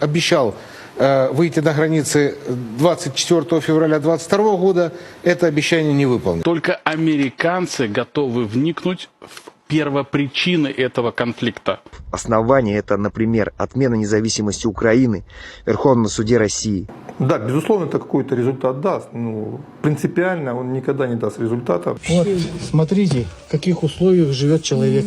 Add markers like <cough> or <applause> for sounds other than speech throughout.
обещал э, выйти на границы 24 февраля 2022 года, это обещание не выполнено. Только американцы готовы вникнуть в первопричины этого конфликта. Основание это, например, отмена независимости Украины в Верховном суде России. Да, безусловно, это какой-то результат даст. Ну, принципиально он никогда не даст результата. Вот, смотрите, в каких условиях живет человек.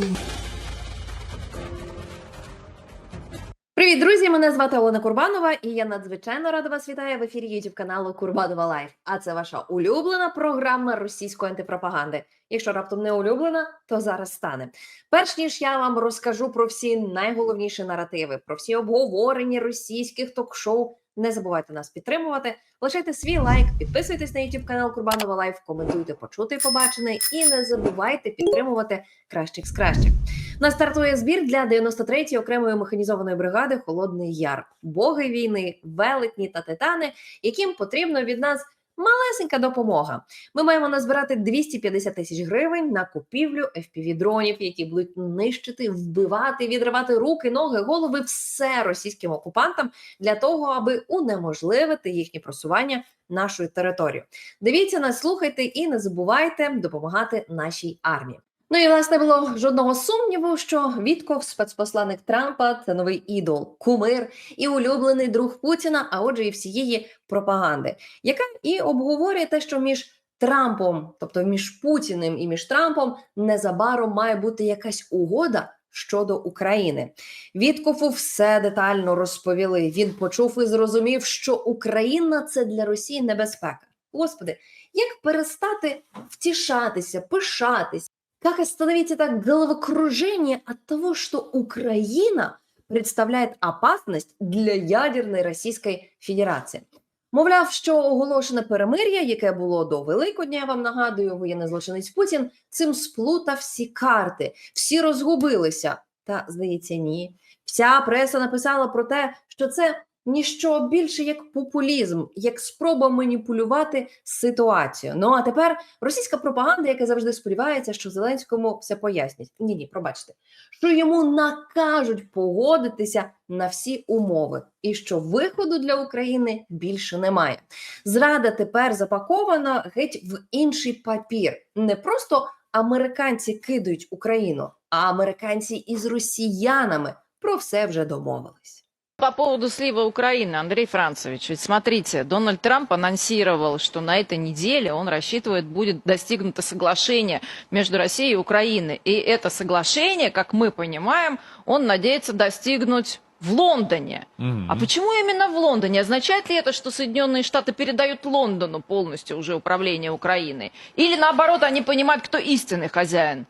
Привіт, друзі! Мене звати Олена Курбанова, і я надзвичайно рада вас вітаю в ефірі youtube каналу Курбанова Лайф. А це ваша улюблена програма російської антипропаганди. Якщо раптом не улюблена, то зараз стане. Перш ніж я вам розкажу про всі найголовніші наративи, про всі обговорення російських ток-шоу. Не забувайте нас підтримувати. Лишайте свій лайк, підписуйтесь на YouTube канал Курбанова Лайф, коментуйте, почути, побачене, і не забувайте підтримувати кращих з кращих. У нас стартує збір для 93-ї окремої механізованої бригади Холодний Яр, боги війни, велетні та титани, яким потрібно від нас малесенька допомога. Ми маємо назбирати 250 тисяч гривень на купівлю fpv дронів, які будуть нищити, вбивати, відривати руки, ноги, голови, все російським окупантам для того, аби унеможливити їхнє просування нашою територією. Дивіться нас, слухайте і не забувайте допомагати нашій армії. Ну і власне було жодного сумніву, що Вітков, спецпосланник Трампа, це новий ідол, кумир і улюблений друг Путіна, а отже, і всієї пропаганди, яка і обговорює те, що між Трампом, тобто між Путіним і між Трампом, незабаром має бути якась угода. Щодо України Віткофу все детально розповіли. Він почув і зрозумів, що Україна це для Росії небезпека. Господи, як перестати втішатися, пишатися? Как остановить это головокружение от того, что Украина представляет опасность для ядерної Російської Федерації? Мовляв, що оголошене перемир'я, яке було до Великодня, я вам нагадую, воєнний злочинець Путін цим сплутав всі карти, всі розгубилися. Та здається, ні. Вся преса написала про те, що це ніщо більше як популізм, як спроба маніпулювати ситуацію. Ну а тепер російська пропаганда, яка завжди сподівається, що Зеленському все пояснять. Ні, ні, пробачте, що йому накажуть погодитися на всі умови, і що виходу для України більше немає. Зрада тепер запакована геть в інший папір. Не просто американці кидають Україну, а американці із росіянами про все вже домовились. По поводу слива Украины, Андрей Францевич, ведь смотрите, Дональд Трамп анонсировал, что на этой неделе он рассчитывает, будет достигнуто соглашение между Россией и Украиной. И это соглашение, как мы понимаем, он надеется достигнуть в Лондоне. А почему именно в Лондоне? Означает ли это, что Соединенные Штаты передают Лондону полностью уже управление Украиной? Или наоборот, они понимают, кто истинный хозяин?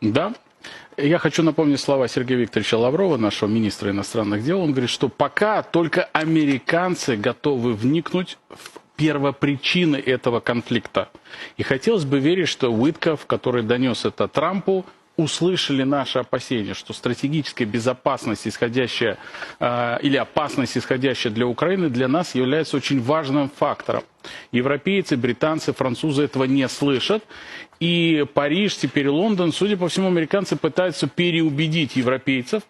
Да. Я хочу напомнить слова Сергея Викторовича Лаврова, нашего министра иностранных дел. Он говорит, что пока только американцы готовы вникнуть в первопричины этого конфликта. И хотелось бы верить, что Уитков, который донес это Трампу, услышали наши опасения, что стратегическая безопасность, исходящая э, или опасность, исходящая для Украины, для нас является очень важным фактором. Европейцы, британцы, французы этого не слышат. И Париж, теперь Лондон, судя по всему, американцы пытаются переубедить европейцев,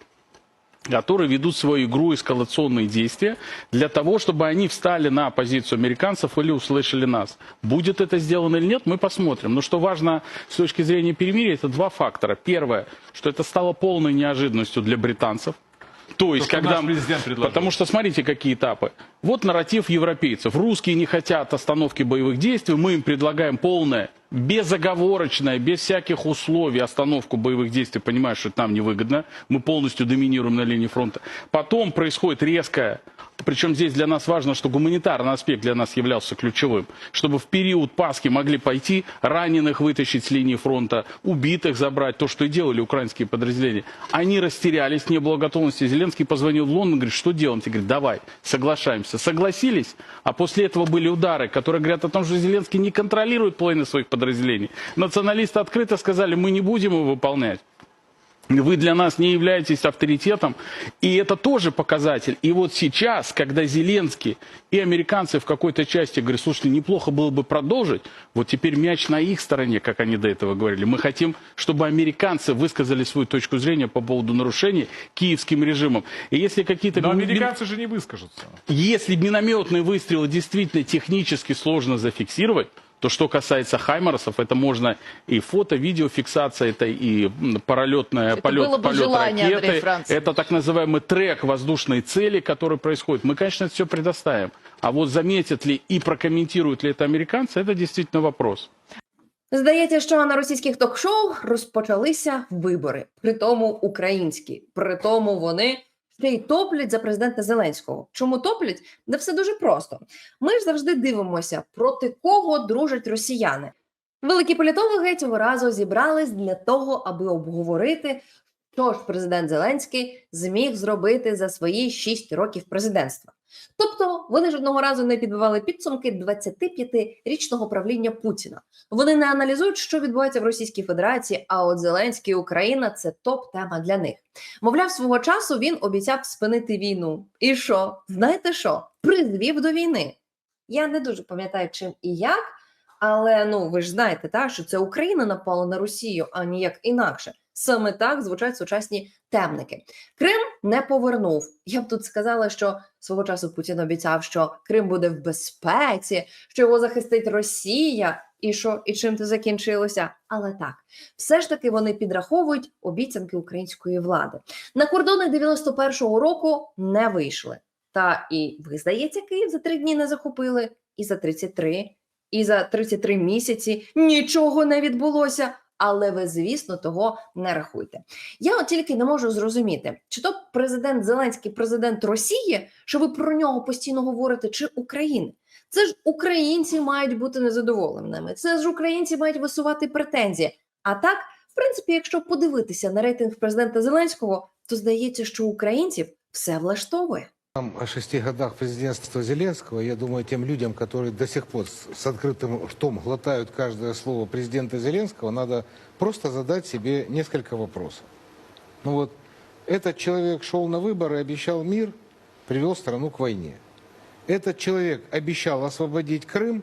которые ведут свою игру эскалационные действия для того, чтобы они встали на позицию американцев или услышали нас. Будет это сделано или нет, мы посмотрим. Но что важно с точки зрения перемирия, это два фактора. Первое, что это стало полной неожиданностью для британцев. То есть, что когда... Потому что смотрите, какие этапы. Вот нарратив европейцев. Русские не хотят остановки боевых действий, мы им предлагаем полное, безоговорочное, без всяких условий остановку боевых действий, понимая, что это нам невыгодно. Мы полностью доминируем на линии фронта. Потом происходит резкое причем здесь для нас важно, что гуманитарный аспект для нас являлся ключевым. Чтобы в период Пасхи могли пойти, раненых вытащить с линии фронта, убитых забрать, то, что и делали украинские подразделения. Они растерялись, не было готовности. Зеленский позвонил в Лондон, говорит, что делаем? Те говорят, давай, соглашаемся. Согласились, а после этого были удары, которые говорят о том, что Зеленский не контролирует половину своих подразделений. Националисты открыто сказали, мы не будем его выполнять. Вы для нас не являетесь авторитетом, и это тоже показатель. И вот сейчас, когда Зеленский и американцы в какой-то части говорят, слушайте, неплохо было бы продолжить, вот теперь мяч на их стороне, как они до этого говорили. Мы хотим, чтобы американцы высказали свою точку зрения по поводу нарушений киевским режимом. И если какие-то... Но мин- американцы же не выскажутся. если минометные выстрелы действительно технически сложно зафиксировать, то что касается Хаймарсов, это можно и фото, видеофиксация, это и м, паралетная, Это полет, было бы полет желание, Андрей ракеты, Францевич. это так называемый трек воздушной цели, который происходит. Мы, конечно, это все предоставим. А вот заметят ли и прокомментируют ли это американцы, это действительно вопрос. Здається, що на російських ток-шоу розпочалися вибори, притому українські, притому вони ще й топлять за президента Зеленського. Чому топлять? Не все дуже просто. Ми ж завжди дивимося, проти кого дружать росіяни. Великі політологи цього разу зібрались для того, аби обговорити, що ж президент Зеленський зміг зробити за свої 6 років президентства. Тобто вони ж одного разу не підбивали підсумки 25-річного правління Путіна. Вони не аналізують, що відбувається в Російській Федерації. А от Зеленський Україна це топ-тема для них. Мовляв, свого часу він обіцяв спинити війну. І що? Знаєте що? Призвів до війни. Я не дуже пам'ятаю, чим і як, але ну ви ж знаєте, та що це Україна напала на Росію, а ніяк інакше. Саме так звучать сучасні темники. Крим не повернув. Я б тут сказала, що свого часу Путін обіцяв, що Крим буде в безпеці, що його захистить Росія, і що і чим це закінчилося. Але так, все ж таки вони підраховують обіцянки української влади. На кордони 91-го року не вийшли. Та і ви, здається, Київ за три дні не захопили, і за 33, і за 33 місяці нічого не відбулося. Але ви, звісно, того не рахуйте. Я от тільки не можу зрозуміти, чи то президент Зеленський президент Росії, що ви про нього постійно говорите, чи України. Це ж українці мають бути незадоволеними. Це ж українці мають висувати претензії. А так, в принципі, якщо подивитися на рейтинг президента Зеленського, то здається, що українців все влаштовує. О шести годах президентства Зеленского, я думаю, тем людям, которые до сих пор с, открытым ртом глотают каждое слово президента Зеленского, надо просто задать себе несколько вопросов. Ну вот, этот человек шел на выборы, обещал мир, привел страну к войне. Этот человек обещал освободить Крым,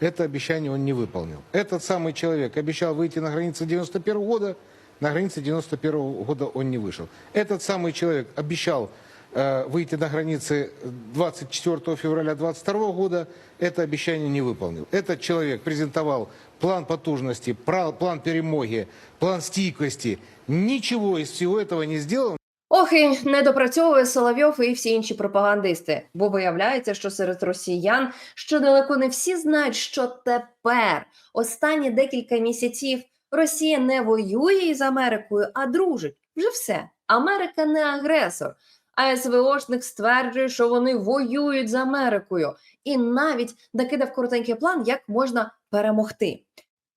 это обещание он не выполнил. Этот самый человек обещал выйти на границы 91 года, на границы 91 года он не вышел. Этот самый человек обещал выйти на границы 24 февраля 22 года, это обещание не выполнил. Этот человек презентовал план потужности, пра- план перемоги, план стійкости. Ничего из всего этого не сделал. Ох, і не допрацьовує Соловйов і всі інші пропагандисти, бо виявляється, що серед росіян що далеко не всі знають, що тепер останні декілька місяців Росія не воює із Америкою, а дружить. Вже все. Америка не агресор. А СВОшник стверджує, що вони воюють з Америкою, і навіть накидав коротенький план, як можна перемогти.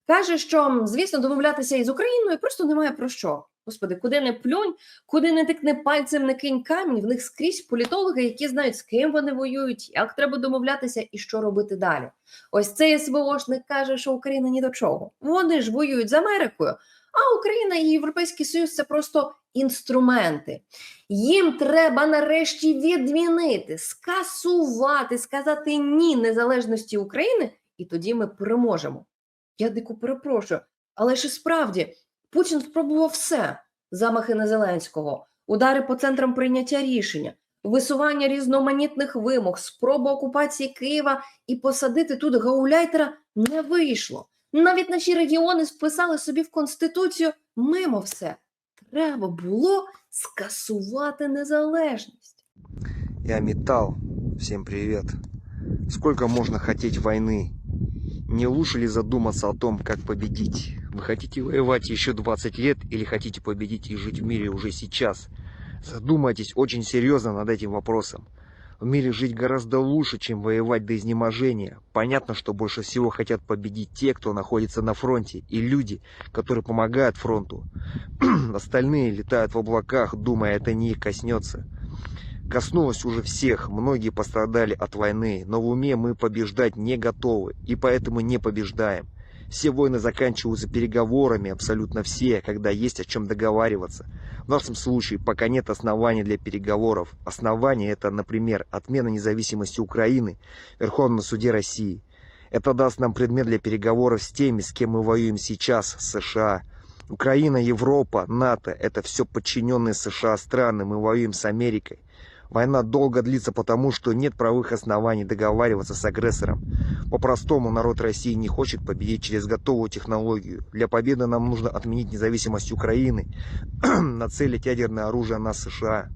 Каже, що звісно, домовлятися із Україною просто немає про що. Господи, куди не плюнь, куди не тикне пальцем, не кинь камінь, в них скрізь політологи, які знають, з ким вони воюють, як треба домовлятися і що робити далі. Ось цей СВОшник каже, що Україна ні до чого. Вони ж воюють з Америкою, а Україна і Європейський Союз це просто інструменти. Їм треба нарешті відмінити, скасувати, сказати ні незалежності України, і тоді ми переможемо. Я дико перепрошую, але ж справді Путін спробував все: замахи на Зеленського, удари по центрам прийняття рішення, висування різноманітних вимог, спроба окупації Києва і посадити тут гауляйтера не вийшло. Навіть наші регіони списали собі в конституцію мимо все. Треба було скасувати незалежність. Я Металл. Всем привет. Сколько можно хотеть войны? Не лучше ли задуматься о том, как победить? Вы хотите воевать еще 20 лет или хотите победить и жить в мире уже сейчас? Задумайтесь очень серьезно над этим вопросом. В мире жить гораздо лучше, чем воевать до изнеможения. Понятно, что больше всего хотят победить те, кто находится на фронте, и люди, которые помогают фронту. <clears throat> Остальные летают в облаках, думая, это не их коснется. Коснулось уже всех, многие пострадали от войны, но в уме мы побеждать не готовы, и поэтому не побеждаем. Все войны заканчиваются переговорами, абсолютно все, когда есть о чем договариваться. В нашем случае пока нет оснований для переговоров. Основания это, например, отмена независимости Украины в Верховном суде России. Это даст нам предмет для переговоров с теми, с кем мы воюем сейчас, США. Украина, Европа, НАТО – это все подчиненные США страны, мы воюем с Америкой. Война долго длится потому, что нет правовых оснований договариваться с агрессором. По-простому, народ России не хочет победить через готовую технологию. Для победы нам нужно отменить независимость Украины, <clears throat> нацелить ядерное оружие на США.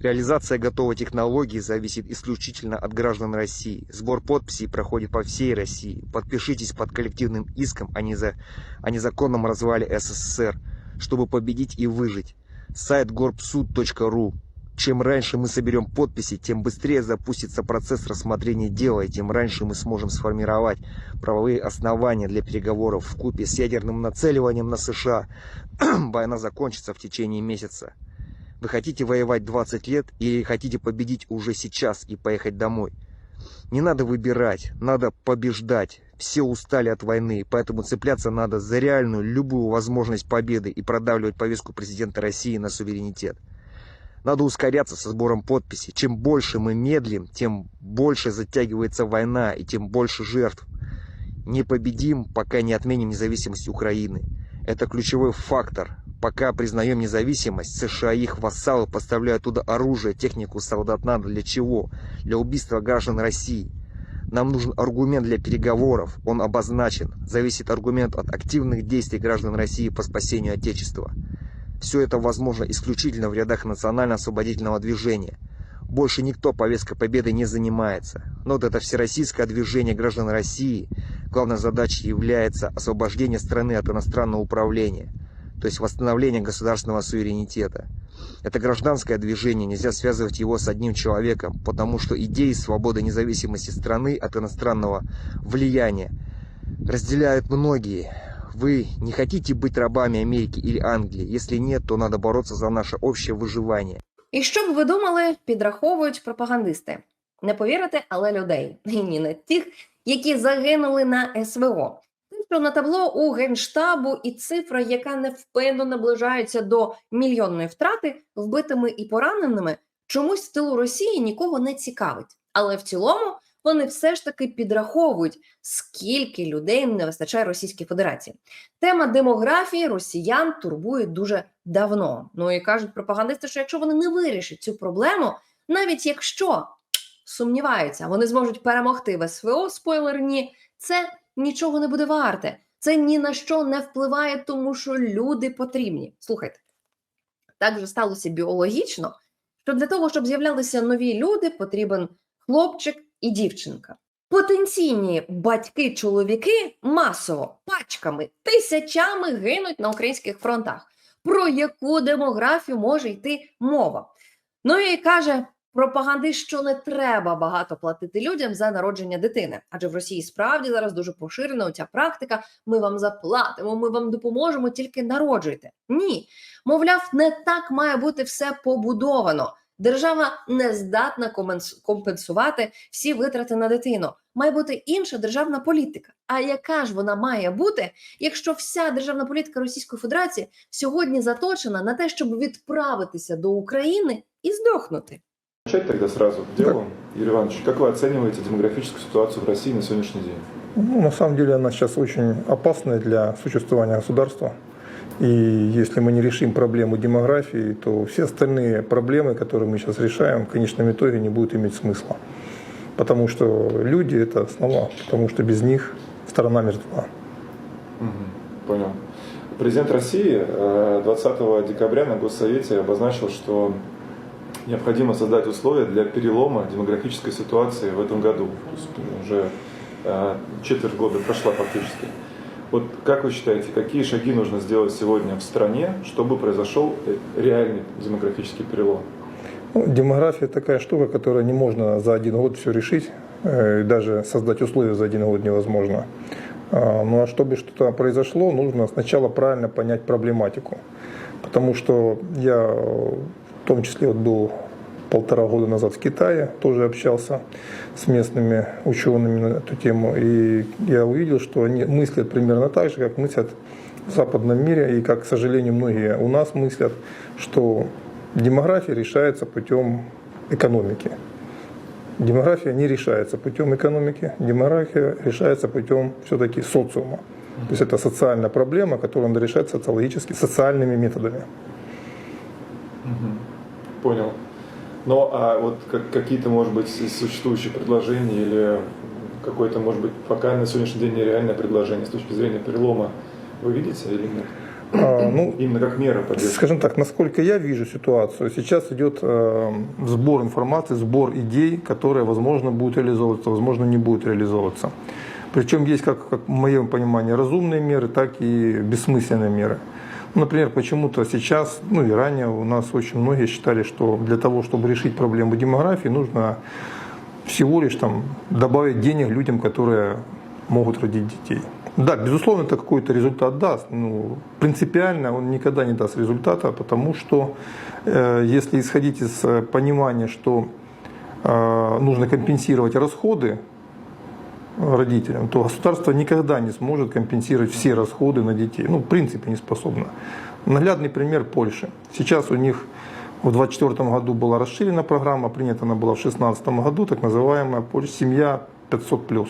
Реализация готовой технологии зависит исключительно от граждан России. Сбор подписей проходит по всей России. Подпишитесь под коллективным иском о, неза- о незаконном развале СССР, чтобы победить и выжить. Сайт горбсуд.ру. Чем раньше мы соберем подписи, тем быстрее запустится процесс рассмотрения дела, и тем раньше мы сможем сформировать правовые основания для переговоров в купе с ядерным нацеливанием на США. <clears throat> Война закончится в течение месяца. Вы хотите воевать 20 лет или хотите победить уже сейчас и поехать домой? Не надо выбирать, надо побеждать. Все устали от войны, поэтому цепляться надо за реальную любую возможность победы и продавливать повестку президента России на суверенитет. Надо ускоряться со сбором подписей. Чем больше мы медлим, тем больше затягивается война и тем больше жертв. Не победим, пока не отменим независимость Украины. Это ключевой фактор. Пока признаем независимость, США и их вассалы поставляют туда оружие, технику, солдат надо для чего? Для убийства граждан России. Нам нужен аргумент для переговоров. Он обозначен. Зависит аргумент от активных действий граждан России по спасению Отечества. Все это возможно исключительно в рядах национально-освободительного движения. Больше никто повесткой победы не занимается. Но вот это всероссийское движение граждан России, главной задачей является освобождение страны от иностранного управления, то есть восстановление государственного суверенитета. Это гражданское движение, нельзя связывать его с одним человеком, потому что идеи свободы независимости страны от иностранного влияния разделяют многие. Вы не хотите быть рабами Америки или Англии? Если нет, то надо бороться за наше общее выживание. І що б ви думали, підраховують пропагандисти. Не повірите, але людей. <laughs> І ні не тих, які загинули на СВО. Те, що на табло у генштабу і цифра, яка невпинно наближається до мільйонної втрати вбитими і пораненими, чомусь в тилу Росії нікого не цікавить. Але в цілому вони все ж таки підраховують, скільки людей не вистачає Російській Федерації. Тема демографії росіян турбує дуже давно. Ну і кажуть пропагандисти, що якщо вони не вирішать цю проблему, навіть якщо сумніваються, вони зможуть перемогти в СВО, спойлер ні, це нічого не буде варте. Це ні на що не впливає, тому що люди потрібні. Слухайте, так же сталося біологічно, що для того, щоб з'являлися нові люди, потрібен хлопчик і дівчинка. Потенційні батьки-чоловіки масово пачками, тисячами гинуть на українських фронтах. Про яку демографію може йти мова? Ну і каже пропагандист, що не треба багато платити людям за народження дитини, адже в Росії справді зараз дуже поширена ця практика. Ми вам заплатимо, ми вам допоможемо, тільки народжуйте. Ні, мовляв, не так має бути все побудовано. Держава не здатна компенсувати всі витрати на дитину. Має бути інша державна політика. А яка ж вона має бути, якщо вся державна політика Російської Федерації сьогодні заточена на те, щоб відправитися до України і здохнути? Начать тогда сразу к делу. Юрий Иванович, как вы оцениваете демографическую ситуацию в России на сегодняшний день? Ну, на самом деле она сейчас очень опасная для существования государства. И если мы не решим проблему демографии, то все остальные проблемы, которые мы сейчас решаем, в конечном итоге не будут иметь смысла. Потому что люди – это основа, потому что без них страна мертва. Понял. Президент России э, 20 декабря на Госсовете обозначил, что необходимо создать условия для перелома демографической ситуации в этом году. То есть уже э, четверть года прошла фактически. Вот как вы считаете, какие шаги нужно сделать сегодня в стране, чтобы произошел э, реальный демографический перелом? Ну, демография такая штука, которая не можно за один год все решить. э, Даже создать условия за один год невозможно. А, Ну а чтобы что-то произошло, нужно сначала правильно понять проблематику. Потому что я э, в том числе вот был полтора года назад в Китае, тоже общался с местными учеными на эту тему, и я увидел, что они мыслят примерно так же, как мыслят в западном мире, и как, к сожалению, многие у нас мыслят, что демография решается путем экономики. Демография не решается путем экономики, демография решается путем все-таки социума. То есть это социальная проблема, которую надо решать социологически, социальными методами. Понял. Ну, а вот как- какие-то, может быть, из существующих предложений или какое-то, может быть, пока на сегодняшний день нереальное предложение с точки зрения перелома вы видите или нет? А, ну, Именно как мера поддержки. Скажем так, насколько я вижу ситуацию, сейчас идет э, сбор информации, сбор идей, которые, возможно, будут реализовываться, возможно, не будут реализовываться. Причем есть, как, как в моем понимании, разумные меры, так и бессмысленные меры. Ну, Например, почему-то сейчас, ну и ранее у нас очень многие считали, что для того, чтобы решить проблему демографии, нужно всего лишь там, добавить денег людям, которые могут родить детей. Да, безусловно, это какой-то результат даст. Ну, принципиально он никогда не даст результата, потому что э, если исходить из э, понимания, что э, нужно компенсировать расходы родителям, то государство никогда не сможет компенсировать все расходы на детей. Ну, в принципе, не способно. Наглядный пример Польши. Сейчас у них в 2024 году была расширена программа, принята она была в 2016 году, так называемая Польша «Семья 500+.»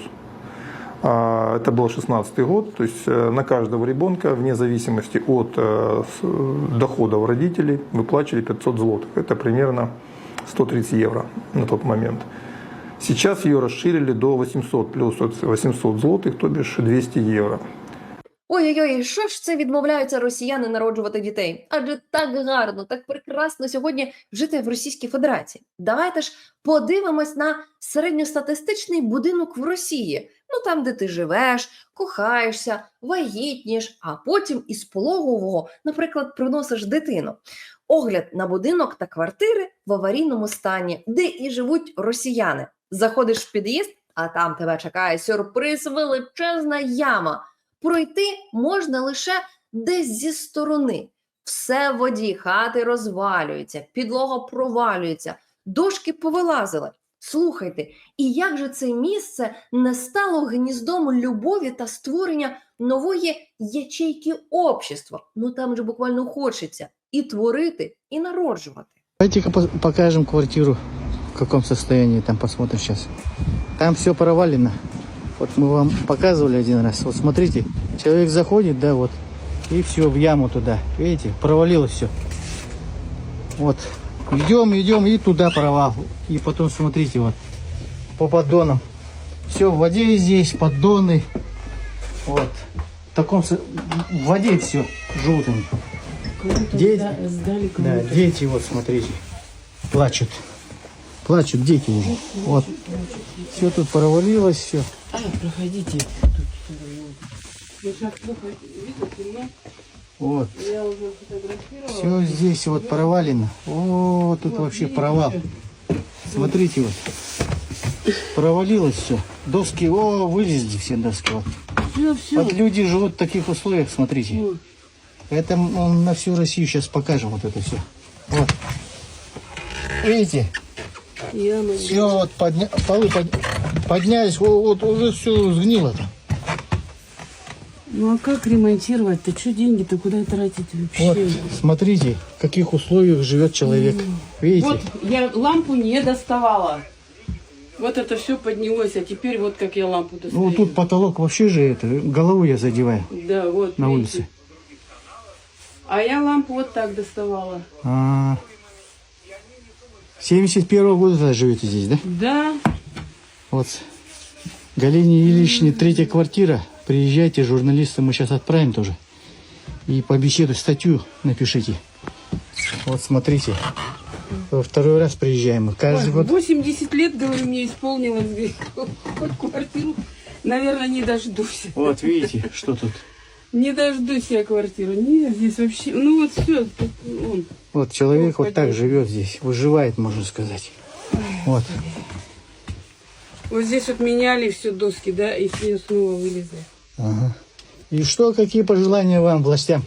А, Это был 16 год, то есть э, на каждого ребенка, вне зависимости от э, с- доходов родителей, выплачивали 500 злотых. Это примерно 130 евро на тот момент. Сейчас ее расширили до 800 плюс 800 злотых, то бишь 200 евро. Ой-ой-ой, що ж це відмовляються росіяни народжувати дітей? Адже так гарно, так прекрасно сьогодні жити в Російській Федерації. Давайте ж подивимось на середньостатистичний будинок в Росії. Ну там, де ти живеш, кохаєшся, вагітніш, а потім із пологового, наприклад, приносиш дитину. Огляд на будинок та квартири в аварійному стані, де і живуть росіяни. Заходиш в під'їзд, а там тебе чекає сюрприз, величезна яма. Пройти можна лише десь зі сторони. Все в воді, хати розвалюються, підлога провалюється, дошки повилазили. Слухайте, і як же це місце не стало гніздом любові та створення нової ячейки общества? Ну там же буквально хочеться і творити, і народжувати. Давайте-ка по- покажем квартиру, в каком состоянии там посмотрим сейчас. Там все провалено. Вот мы вам показывали один раз. Вот смотрите, человек заходит, да, вот, и все в яму туда. Видите, провалилось все. Вот. Идем, идем, и туда провал. И потом смотрите, вот, по поддонам. Все в воде здесь, поддоны. Вот. В таком в воде все желтым. Дети, да, дети, вот смотрите, плачут. Плачут дети уже. Вот. Все тут провалилось, все. А, проходите. Вот. Все здесь вот провалено. О, тут вообще провал. Смотрите вот. Провалилось все. Доски, о, вылезли все доски. Вот. Все, все. Вот люди живут в таких условиях, смотрите. Это м, на всю Россию сейчас покажем вот это все. Вот. Видите? Яма. Все, вот подня... полы под- поднялись, вот, вот уже все сгнило там. Ну а как ремонтировать-то? Что деньги-то куда тратить вообще? Вот, смотрите, в каких условиях живет человек. Видите? Вот я лампу не доставала. Вот это все поднялось, а теперь вот как я лампу достаю. Ну, тут потолок вообще же это, голову я задеваю Да, вот. на видите. улице. А я лампу вот так доставала. А, 71 года тогда живете здесь, да? Да. Вот. Галине Ильичне третья квартира. Приезжайте, журналисты мы сейчас отправим тоже. И по беседу статью напишите. Вот смотрите. Во Второй раз приезжаем. мы. Каждый Ой, год 80 лет, говорю, мне исполнилось. <laughs> Квартиру, наверное, не дождусь. Вот видите, что тут. Не дождусь я квартиру. Нет, здесь вообще... Ну вот все. Он. Вот человек вот так живет здесь, выживает, можно сказать. Вот. Вот здесь вот меняли все доски, да, и все снова вылезли. Ага. И что, какие пожелания вам, властям?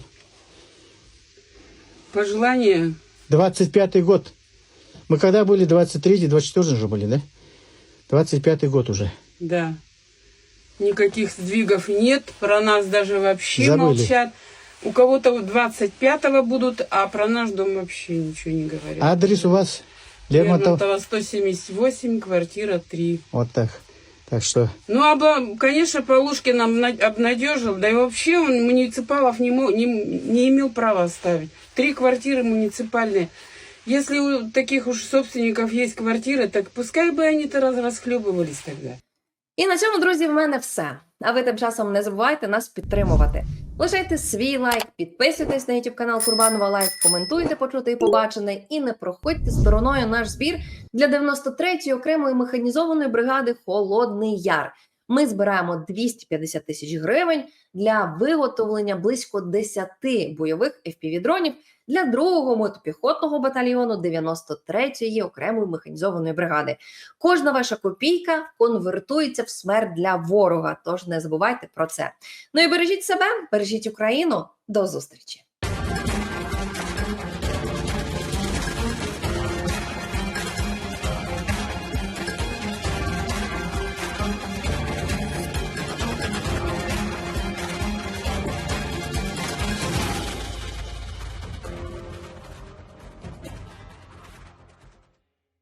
Пожелания 25-й год. Мы когда были 23-й, 24 же были, да? 25-й год уже. Да. Никаких сдвигов нет, про нас даже вообще Забыли. молчат. У кого-то 25-го будут, а про наш дом вообще ничего не говорят. Адрес у вас? Лермонтов? Лермонтова 178, квартира 3. Вот так. Так что Ну, обла- конечно, Полушкин обна- обнадежил, да и вообще он муниципалов не, мо- не, не имел права ставить. Три квартиры муниципальные. Если у таких уж собственников есть квартиры, так пускай бы они-то раз расхлебывались тогда. І на цьому, друзі, в мене все. А ви тим часом не забувайте нас підтримувати. Лишайте свій лайк, підписуйтесь на YouTube канал Курбанова Лайф, коментуйте почути і побачене, і не проходьте стороною наш збір для 93-ї окремої механізованої бригади Холодний Яр. Ми збираємо 250 тисяч гривень для виготовлення близько 10 бойових FPV-дронів для другого мотопіхотного батальйону 93-ї окремої механізованої бригади. Кожна ваша копійка конвертується в смерть для ворога. Тож не забувайте про це. Ну і бережіть себе, бережіть Україну. До зустрічі!